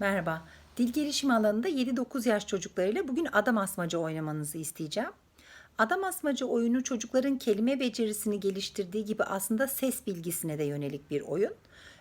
Merhaba. Dil gelişimi alanında 7-9 yaş çocuklarıyla bugün adam asmaca oynamanızı isteyeceğim. Adam asmaca oyunu çocukların kelime becerisini geliştirdiği gibi aslında ses bilgisine de yönelik bir oyun.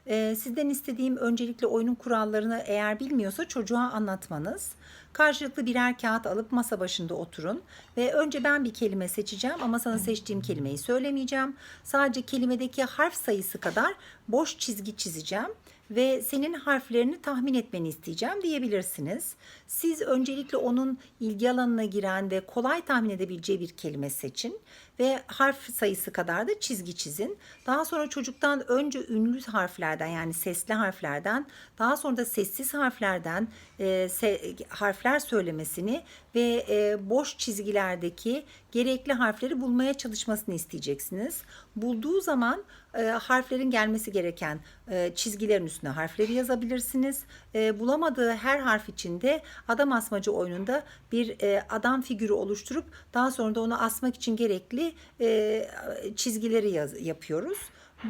Ee, sizden istediğim öncelikle oyunun kurallarını eğer bilmiyorsa çocuğa anlatmanız. Karşılıklı birer kağıt alıp masa başında oturun ve önce ben bir kelime seçeceğim ama sana seçtiğim kelimeyi söylemeyeceğim. Sadece kelimedeki harf sayısı kadar boş çizgi çizeceğim ve senin harflerini tahmin etmeni isteyeceğim diyebilirsiniz. Siz öncelikle onun ilgi alanına giren ve kolay tahmin edebileceği bir kelime seçin ve harf sayısı kadar da çizgi çizin. Daha sonra çocuktan önce ünlü harflerden yani sesli harflerden daha sonra da sessiz harflerden e, se- harfler söylemesini ve e, boş çizgilerdeki gerekli harfleri bulmaya çalışmasını isteyeceksiniz. Bulduğu zaman e, harflerin gelmesi gereken e, çizgilerin üstüne harfleri yazabilirsiniz. E, bulamadığı her harf için de adam asmacı oyununda bir e, adam figürü oluşturup daha sonra da onu asmak için gerekli e, çizgileri yaz, yapıyoruz.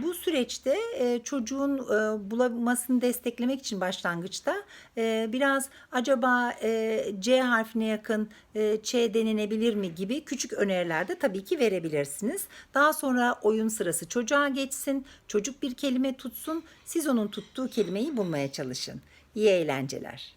Bu süreçte e, çocuğun e, bulamasını desteklemek için başlangıçta e, biraz acaba e, C harfine yakın e, Ç denilebilir mi gibi küçük öneriler de tabii ki verebilirsiniz. Daha sonra oyun sırası çocuğa geçsin, çocuk bir kelime tutsun, siz onun tuttuğu kelimeyi bulmaya çalışın. İyi eğlenceler.